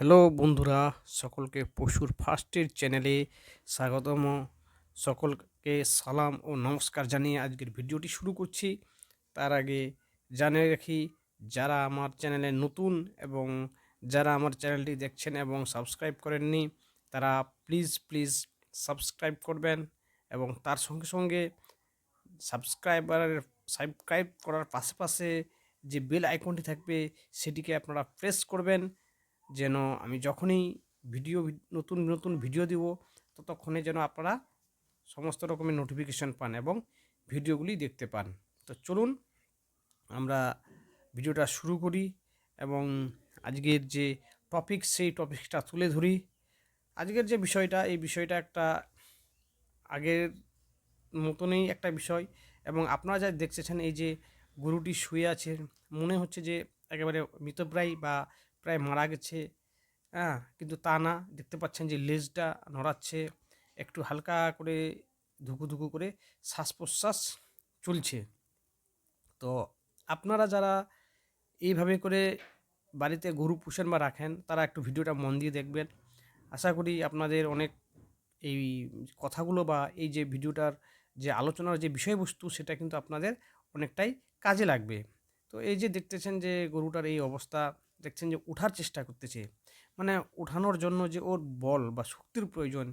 Hello বন্ধুরা, সকলকে পশুর ফার্স্টের চ্যানেলে স্বাগতম। সকলকে সালাম ও নমস্কার জানিয়ে আজকের ভিডিওটি শুরু করছি। তার আগে জানিয়ে রাখি, যারা আমার চ্যানেলে নতুন এবং যারা আমার চ্যানেলটি দেখছেন এবং সাবস্ক্রাইব করেননি, তারা প্লিজ প্লিজ সাবস্ক্রাইব করবেন এবং তার সঙ্গে সঙ্গে সাবস্ক্রাইবারের, সাবস্ক্রাইব করার পাশে পাশে যে বেল আইকনটি থাকবে, সেটিকে আপনারা প্রেস করবেন। যেন আমি যখনই ভিডিও, নতুন নতুন ভিডিও দিব, ততক্ষণে যেন আপনারা সমস্ত রকমের নোটিফিকেশন পান এবং ভিডিওগুলি দেখতে পান। তো চলুন আমরা ভিডিওটা শুরু করি এবং আজকের যে টপিক সেই টপিকটা তুলে ধরি। আজকের যে বিষয়টা, এই বিষয়টা একটা আগের মতনই একটা বিষয় এবং আপনারা যা দেখতেছেন এই যে গরুটি শুয়ে আছে মনে হচ্ছে যে একেবারে মৃতপ্রায় বা প্রায় মারা গেছে। হ্যাঁ কিন্তু তা না। দেখতে পাচ্ছেন যে লেজটা নড়াচ্ছে। একটু হালকা করে ধুকু ধুকু করে শ্বাস প্রশ্বাস চলছে। তো আপনারা যারা এইভাবে করে বাড়িতে গরু পুষেন বা রাখেন, তারা একটু ভিডিওটা মন দিয়ে দেখবেন। আশা করি আপনাদের অনেক এই কথাগুলো বা এই যে ভিডিওটার যে আলোচনার যে বিষয়বস্তু, সেটা কিন্তু আপনাদের অনেকটাই কাজে লাগবে। তো এই যে দেখতেছেন যে গরুটার এই অবস্থা দেখছেন যে ওঠার চেষ্টা করতেছে। মানে ওঠানোর জন্য যে ওর বল বা শক্তির প্রয়োজন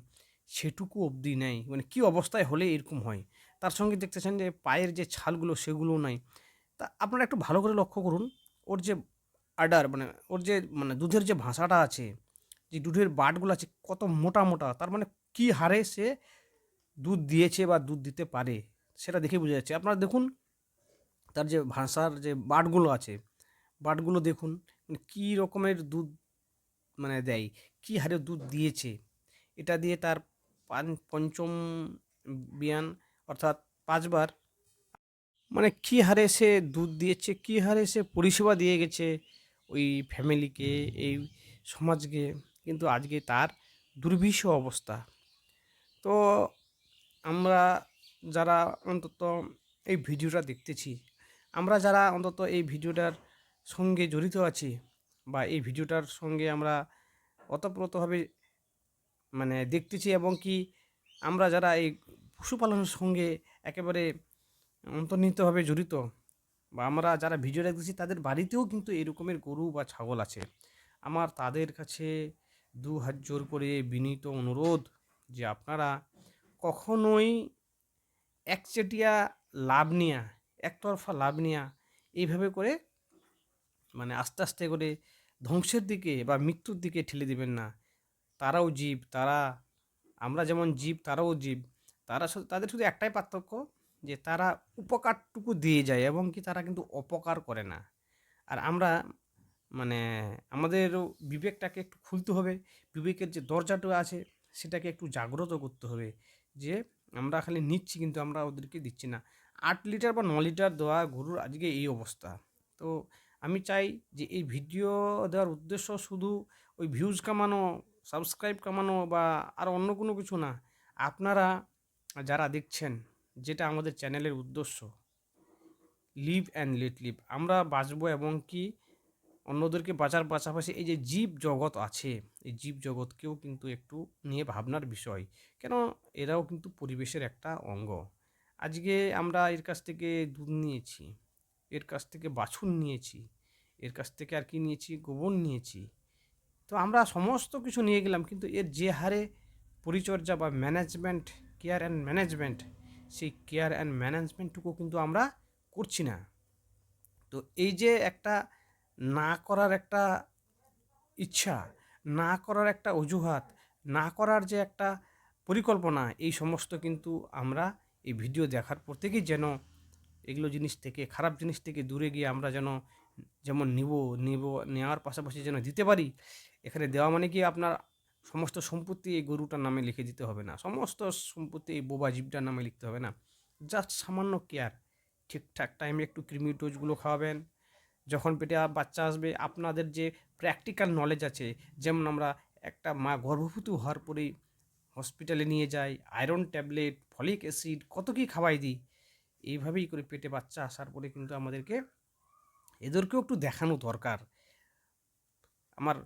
সেটুকু অবধি নেই। মানে কি অবস্থায় হলে এরকম হয়? তার সঙ্গে দেখতেছেন যে পায়ের যে ছালগুলো সেগুলো নাই। তা আপনারা একটু ভালো করে লক্ষ্য করুন, ওর যে আডার মানে ওর যে মানে দুধের যে ভাষাটা আছে, যে দুধের বাটগুলো আছে কত মোটা মোটা, তার মানে কি হারে সে দুধ দিয়েছে বা দুধ দিতে পারে সেটা দেখে বোঝা যাচ্ছে। আপনারা দেখুন, তার যে ভাষার যে বাটগুলো আছে, বাটগুলো দেখুন মানে কী রকমের দুধ মানে দেয়? কী হারে দুধ দিয়েছে? এটা দিয়ে তার পঞ্চম বিয়ান অর্থাৎ পাঁচবার মানে কী হারে সে দুধ দিয়েছে? কী হারে সে পরিষেবা দিয়ে গেছে ওই ফ্যামিলিকে এই সমাজকে? কিন্তু আজকে তার দুর্বিষ অবস্থা। তো আমরা যারা অন্তত এই ভিডিওটা দেখতেছি, আমরা যারা অন্তত এই ভিডিওটার সঙ্গে জড়িত আছি বা এই ভিডিওটার সঙ্গে আমরা ওতপ্রোতভাবে মানে দেখতেছি এবং কি আমরা যারা এই পশুপালনের সঙ্গে একেবারে অন্তর্নিহিতভাবে জড়িত বা আমরা যারা ভিডিও দেখতেছি, তাদের বাড়িতেও কিন্তু এরকমের গরু বা ছাগল আছে। আমার তাদের কাছে দু হাত জোর করে বিনীত অনুরোধ যে আপনারা কখনোই একচেটিয়া লাভ নেয়া, একতরফা লাভ নেয়া, এইভাবে করে মানে আস্তে আস্তে করে ধ্বংসের দিকে বা মৃত্যুর দিকে ঠেলে দিবেন না। তারাও জীব, তারা, আমরা যেমন জীব, তারাও জীব। তারা শুধু, তাদের শুধু একটাই পার্থক্য যে তারা উপকারটুকু দিয়ে যায় এবং কি তারা কিন্তু অপকার করে না। আর আমরা মানে আমাদেরও বিবেকটাকে একটু খুলতে হবে। বিবেকের যে দরজাটা আছে সেটাকে একটু জাগ্রত করতে হবে যে আমরা খালি নিচ্ছি কিন্তু আমরা ওদেরকে দিচ্ছি না। আট লিটার বা ন লিটার দেওয়া গরুর আজকে এই অবস্থা। তো আমি চাই যে এই ভিডিও দেওয়ার উদ্দেশ্য শুধু ওই ভিউজ কামানো সাবস্ক্রাইব কামানো বা আর অন্য কোনো কিছু না, আপনারা যারা দেখছেন, যেটা আমাদের চ্যানেলের উদ্দেশ্য লিভ অ্যান্ড লেট লিভ আমরা বাঁচবো এবং কি অন্যদেরকে বাঁচার পাশাপাশি এই যে জীব জগৎ আছে, এই জীব জগৎকেও কিন্তু একটু নিয়ে ভাবনার বিষয়, কেন এরাও কিন্তু পরিবেশের একটা অঙ্গ। আজকে আমরা এর কাছ থেকে দুধ নিয়েছি। এর কাছ থেকে বাছুর নিয়েছি, এর কাছ থেকে আর কি নিয়েছি? গোবর নিয়েছি। তো আমরা সমস্ত কিছু নিয়ে গেলাম, কিন্তু এর যে হারে পরিচর্যা বা ম্যানেজমেন্ট কেয়ার অ্যান্ড ম্যানেজমেন্ট সেই কেয়ার অ্যান্ড ম্যানেজমেন্টটুকু কিন্তু আমরা করছি না। তো এই যে একটা না করার একটা ইচ্ছা, না করার একটা অজুহাত, না করার যে একটা পরিকল্পনা, এই সমস্ত কিন্তু আমরা এই ভিডিও দেখার পর থেকেই যেন এগুলো জিনিস থেকে, খারাপ জিনিস থেকে দূরে গিয়ে আমরা যেন, যেমন নিব নিব, নেওয়ার পাশাপাশি যেন দিতে পারি, এখানে দেওয়া মানে কি আপনার সমস্ত সম্পত্তি এই গরুটার নামে লিখে দিতে হবে না। সমস্ত সম্পত্তি এই বোবা জীবটার নামে লিখতে হবে না। জাস্ট সামান্য কেয়ার, ঠিকঠাক টাইমে একটু ক্রিমি ডোজগুলো খাওয়াবেন। যখন পেটে বাচ্চা আসবে, আপনাদের যে প্র্যাকটিক্যাল নলেজ আছে, যেমন আমরা একটা মা গর্ভবতী হওয়ার পরেই হসপিটালে নিয়ে যাই আয়রন ট্যাবলেট ফলিক অ্যাসিড কত কী খাওয়াই দিই এইভাবেই করে পেটে বাচ্চা আসার পরে কিন্তু আমাদেরকে এদেরকেও একটু দেখানো দরকার। আমার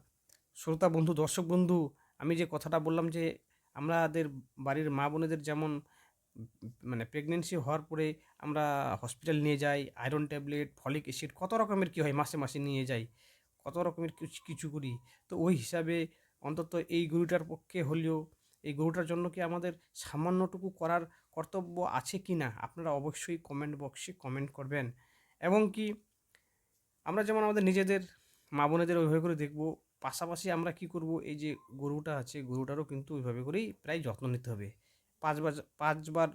শ্রোতা বন্ধু, দর্শক বন্ধু, আমি যে কথাটা বললাম যে আমাদের বাড়ির মা বোনেদের যেমন মানে প্রেগনেন্সি হওয়ার পরে আমরা হসপিটাল নিয়ে যাই আয়রন ট্যাবলেট ফলিক অ্যাসিড কত রকমের কী হয় মাসে মাসে নিয়ে যাই, কত রকমের কিছু কিছু করি। তো ওই হিসাবে অন্তত এই গরুটার পক্ষে হলেও, এই গরুটার জন্য কি আমাদের সামান্যটুকু করার কর্তব্য আছে কি না, আপনারা অবশ্যই কমেন্ট বক্সে কমেন্ট করবেন। এবং কি, আমরা যেমন আমাদের নিজেদের, মা বোনেদের ওইভাবে করে দেখব, পাশাপাশি আমরা কি করব, এই যে গরুটা আছে, গরুটারও কিন্তু ওইভাবে করেই প্রায় যত্ন নিতে হবে। পাঁচবার পাঁচবার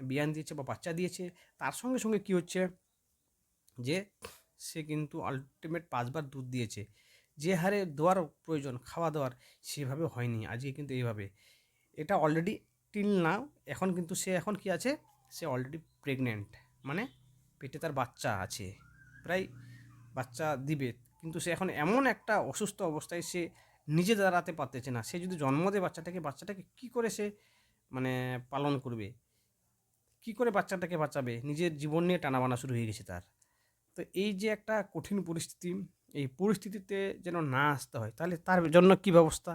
বিয়ান দিয়েছে বা বাচ্চা দিয়েছে, তার সঙ্গে সঙ্গে কি হচ্ছে যে, সে কিন্তু আলটিমেট পাঁচবার দুধ দিয়েছে। যে হারে দেওয়ার প্রয়োজন, খাওয়া দাওয়ার সেভাবে হয়নি, আজকে কিন্তু এইভাবে। এটা অলরেডি টিল নাও এখন কিন্তু সে এখন কি আছে? সে অলরেডি প্রেগনেন্ট মানে পেটে তার বাচ্চা আছে, প্রায় বাচ্চা দিবে। কিন্তু সে এখন এমন একটা অসুস্থ অবস্থায় সে নিজে দাঁড়াতে পারতেছে না। সে যদি জন্ম দেয় বাচ্চাটাকে বাচ্চাটাকে কী করে সে মানে পালন করবে? কী করে বাচ্চাটাকে বাঁচাবে? নিজের জীবন নিয়ে টানাবানা শুরু হয়ে গেছে তার। তো এই যে একটা কঠিন পরিস্থিতি, এই পরিস্থিতিতে যেন না আসতে হয়, তাহলে তার জন্য কী ব্যবস্থা?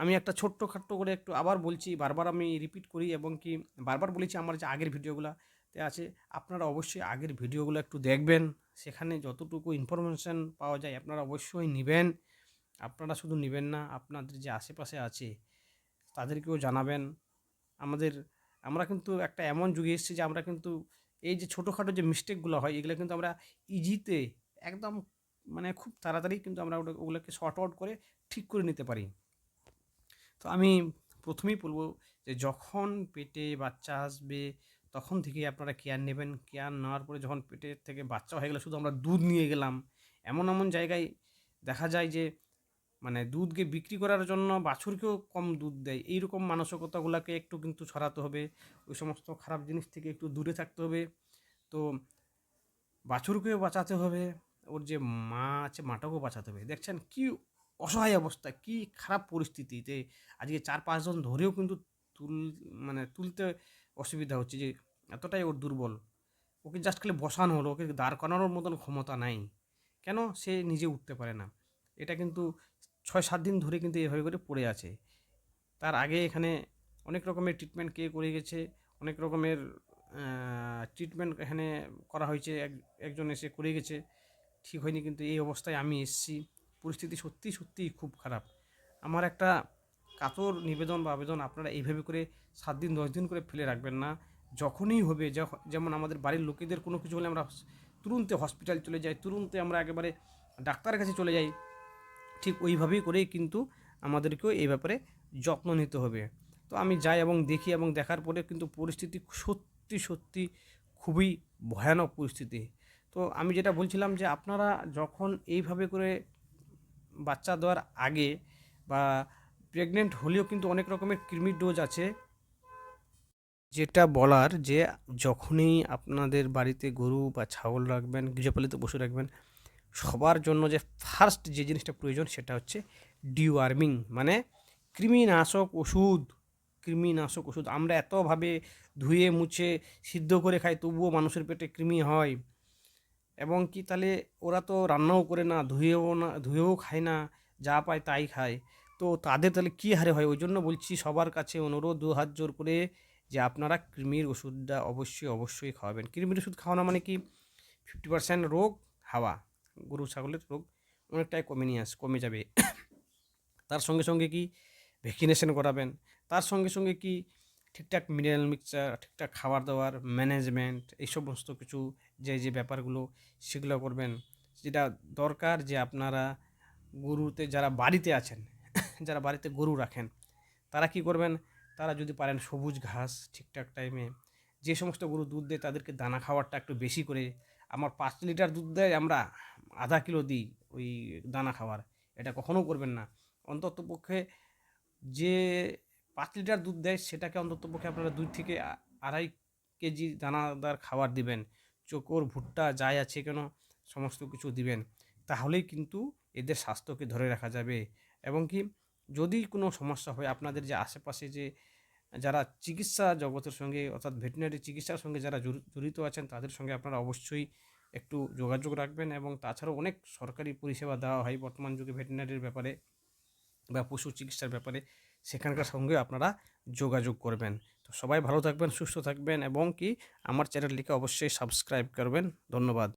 আমি একটা ছোট্ট খাট্ট করে একটু আবার বলছি, বারবার আমি রিপিট করি এবং কি বারবার বলেছি আমার যে আগের ভিডিওগুলোতে আছে, আপনারা অবশ্যই আগের ভিডিওগুলো একটু দেখবেন। সেখানে যতটুকু ইনফরমেশান পাওয়া যায় আপনারা অবশ্যই নেবেন। আপনারা শুধু নেবেন না, আপনাদের যে আশেপাশে আছে তাদেরকেও জানাবেন। আমাদের, আমরা কিন্তু একটা এমন যুগে এসেছি যে আমরা কিন্তু এই যে ছোটোখাটো যে মিস্টেকগুলো হয়, এগুলো কিন্তু আমরা ইজিতে একদম মানে খুব তাড়াতাড়ি কিন্তু আমরা ওগুলোকে শর্ট আউট করে ঠিক করে নিতে পারি। তো আমি প্রথমেই বলব যে যখন পেটে বাচ্চা আসবে, তখন থেকেই আপনারা কেয়ার নেবেন। কেয়ার নেওয়ার পরে যখন পেটের থেকে বাচ্চা হয়ে গেলে, শুধু আমরা দুধ নিয়ে গেলাম। এমন এমন জায়গায় দেখা যায় যে মানে দুধকে বিক্রি করার জন্য বাছুরকেও কম দুধ দেয়। এইরকম মানসিকতাগুলোকে একটু কিন্তু ছড়াতে হবে। ওই সমস্ত খারাপ জিনিস থেকে একটু দূরে থাকতে হবে। তো বাছুরকেও বাঁচাতে হবে। ওর যে মা আছে, মাটাকেও বাঁচাতে হবে। দেখছেন কি অসহায় অবস্থা। কি খারাপ পরিস্থিতিতে আজকে চার পাঁচজন ধরেও কিন্তু তুল মানে তুলতে অসুবিধা হচ্ছে যে এতটাই ওর দুর্বল। ওকে জাস্ট খালি বসানো হলো, ওকে দাঁড় করানোর মতন ক্ষমতা নাই। কেন? সে নিজে উঠতে পারে না। এটা কিন্তু ছয়, সাত দিন ধরে কিন্তু এভাবে করে পড়ে আছে। তার আগে এখানে অনেক রকমের ট্রিটমেন্ট কে করে গেছে, অনেক রকমের ট্রিটমেন্ট এখানে করা হয়েছে, এক, একজন এসে করে গেছে। ঠিক হয়নি কিন্তু এই অবস্থায় আমি এসেছি। পরিস্থিতি সত্যি সত্যিই খুব খারাপ। আমার একটা কাতর নিবেদন বা আবেদন আপনারা এইভাবে করে সাত দিন, দশ দিন করে ফেলে রাখবেন না। যখনই হবে যেমন আমাদের বাড়ির লোকেদের কোনো কিছু হলে আমরা তুরন্তে হসপিটাল চলে যাই, তুরন্তে আমরা একেবারে ডাক্তারের কাছে চলে যাই, ঠিক ওইভাবেই করেই কিন্তু আমাদেরকেও এই ব্যাপারে যত্ন নিতে হবে। তো আমি যাই এবং দেখি এবং দেখার পরে কিন্তু পরিস্থিতি সত্যি সত্যি খুবই ভয়ানক পরিস্থিতি। তো আমি যেটা বলছিলাম যে আপনারা যখন এইভাবে করে বাচ্চা দেওয়ার আগে বা প্রেগনেন্ট হলেও কিন্তু অনেক রকমের কৃমির ডোজ আছে। যেটা বলার যে যখনই আপনাদের বাড়িতে গরু বা ছাগল রাখবেন, গৃহপালিত পশু রাখবেন, সবার জন্য যে ফার্স্ট যে জিনিসটা প্রয়োজন সেটা হচ্ছে ডিওয়ার্মিং মানে কৃমিনাশক ওষুধ কৃমিনাশক ওষুধ। আমরা এতভাবে ধুয়ে মুছে, সিদ্ধ করে খাই, তবুও মানুষের পেটে কৃমি হয়। এবং কি তাহলে ওরা তো রান্নাও করে না, ধুয়েও না, ধুয়েও খায় না, যা পায় তাই খায়। তো তাদের তাহলে কী হারে হয়? ওই জন্য বলছি সবার কাছে অনুরোধ দু হাত জোর করে যে আপনারা কৃমির ওষুধটা অবশ্যই অবশ্যই খাওয়াবেন। কৃমির ওষুধ খাওয়ানো মানে কি? ফিফটি পার্সেন্ট রোগ, হাওয়া, গরু ছাগলের রোগ অনেকটাই কমে নিয়ে আস, কমে যাবে। তার সঙ্গে সঙ্গে কি? ভ্যাকসিনেশন করাবেন। তার সঙ্গে সঙ্গে কি? ঠিকঠাক মিনারেল মিক্সচার ঠিকঠাক খাবার দাবার ম্যানেজমেন্ট এই সমস্ত কিছু যে যে ব্যাপারগুলো সেগুলো করবেন। যেটা দরকার যে আপনারা গরুতে যারা বাড়িতে আছেন, যারা বাড়িতে গরু রাখেন, তারা কি করবেন? তারা যদি পারেন সবুজ ঘাস ঠিকঠাক টাইমে যে সমস্ত গরু দুধ দেয় তাদেরকে দানা খাওয়ারটা একটু বেশি করে। আমার পাঁচ লিটার দুধ দেয় আমরা আধা কিলো দিই ওই দানা খাওয়ার, এটা কখনো করবেন না। অন্তত পক্ষে যে পাঁচ লিটার দুধ দেয় সেটাকে অন্তত পক্ষে আপনারা দুই থেকে আড়াই কেজি দানাদার খাবার দিবেন। চোকর ভুট্টা যাই আছে কেন, সমস্ত কিছু দিবেন। তাহলেই কিন্তু এদের স্বাস্থ্যকে ধরে রাখা যাবে। এবং কি, যদি কোনো সমস্যা হয় আপনাদের যে আশেপাশে যে যারা চিকিৎসা জগতের সঙ্গে, অর্থাৎ ভেটেরিনারি চিকিৎসার সঙ্গে যারা জড়ি- জড়িত আছেন, তাদের সঙ্গে আপনারা অবশ্যই একটু যোগাযোগ রাখবেন এবং তাছাড়াও অনেক সরকারি পরিষেবা দেওয়া হয় বর্তমান যুগে ভেটেরিনারির ব্যাপারে বা পশু চিকিৎসার ব্যাপারে। সেখানকার সঙ্গে আপনারা যোগাযোগ করবেন। তো সবাই ভালো থাকবেন সুস্থ থাকবেন এবং কি আমার চ্যানেলটিকে অবশ্যই সাবস্ক্রাইব করবেন। ধন্যবাদ।